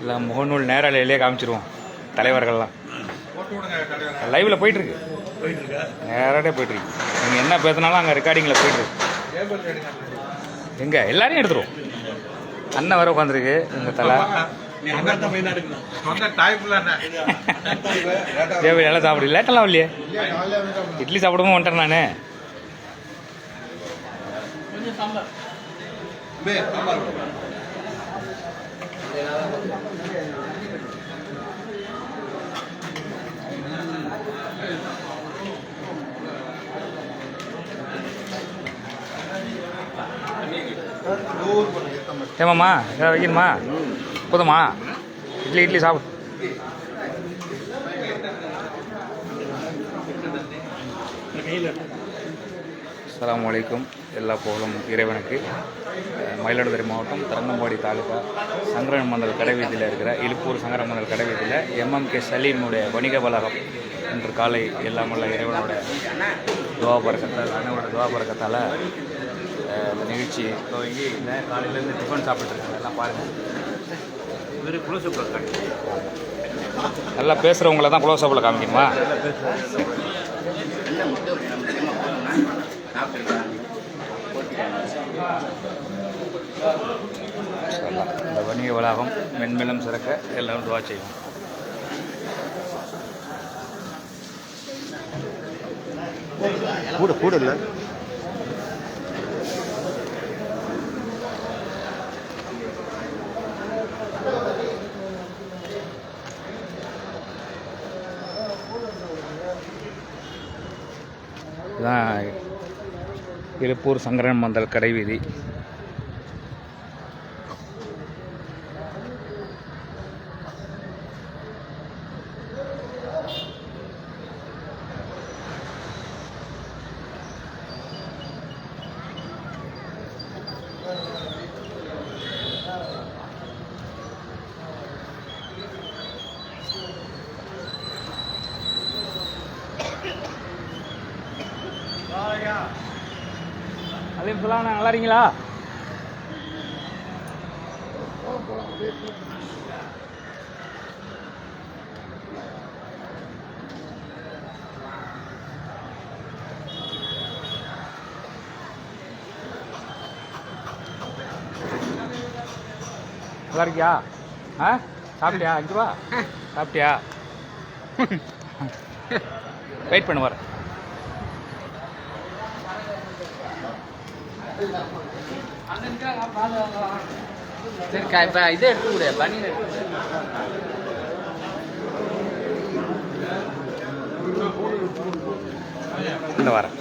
இல்லை முகநூல் நேராலையிலே காமிச்சிருவோம் தலைவர்கள்லாம். லைவில் போயிட்டுருக்கு. நேரடியாக போயிட்டுருக்கு. நீங்கள் என்ன பேசினாலும் அங்கே ரெக்கார்டிங்கில் போயிட்டுருக்கு. எங்கே? எல்லாரையும் எடுத்துருவோம். அண்ணன் வர உட்காந்துருக்கு எங்கள் தலை. நல்லா சாப்பிடு. லேட்டெல்லாம் இல்லையே இட்லி சாப்பிடவும் வந்துட்டேன் நான். ஏமாம்மா ஏதாவது வைக்கணுமா? போதுமா? இட்லி இட்லி சாப்பிடு. அஸ்ஸலாமு அலைக்கும். எல்லா புகழும் இறைவனுக்கு மயிலாடுதுறை மாவட்டம் தரங்கம்பாடி தாலுகா சங்கரமந்தல் கடைவீதியில் இருக்கிற இழுப்பூர் சங்கரமந்தல் கடைவீதியில் எம்எம்கே சலீமுடைய வணிக வளாகம் இன்று காலை எல்லாம் இறைவனோட துவாபரகத்தால் அண்ணனோட துவாபரகத்தால் இந்த நிகழ்ச்சி துவங்கி இந்த காலையிலேருந்து டிஃபன் சாப்பிட்டுருக்காங்க எல்லாம் பாருங்கள் நல்லா பேசுகிறவங்கள தான் க்ளோஸ் அப்பில் காமிக்கணுமா? இந்த வணிக வளாகம் மென்மேலும் சிறக்க எல்லாரும் துவா செய்வோம். கூட கூட இல்லை. இதுதான் எழுப்பூர் சங்கரன் மந்தல் கடைவீதி. அலையும் சொல்லலாம் நல்லா இருக்கீங்களா? நல்லா இருக்கியா? ஆ? சாப்பிட்டியா? அஞ்சு ரூபா? சாப்பிட்டியா? வெயிட் பண்ணு வரேன் சரிக்கா இப்போ இதை எடுத்து கொடு பனியன் எடுத்து கொடு. வரேன்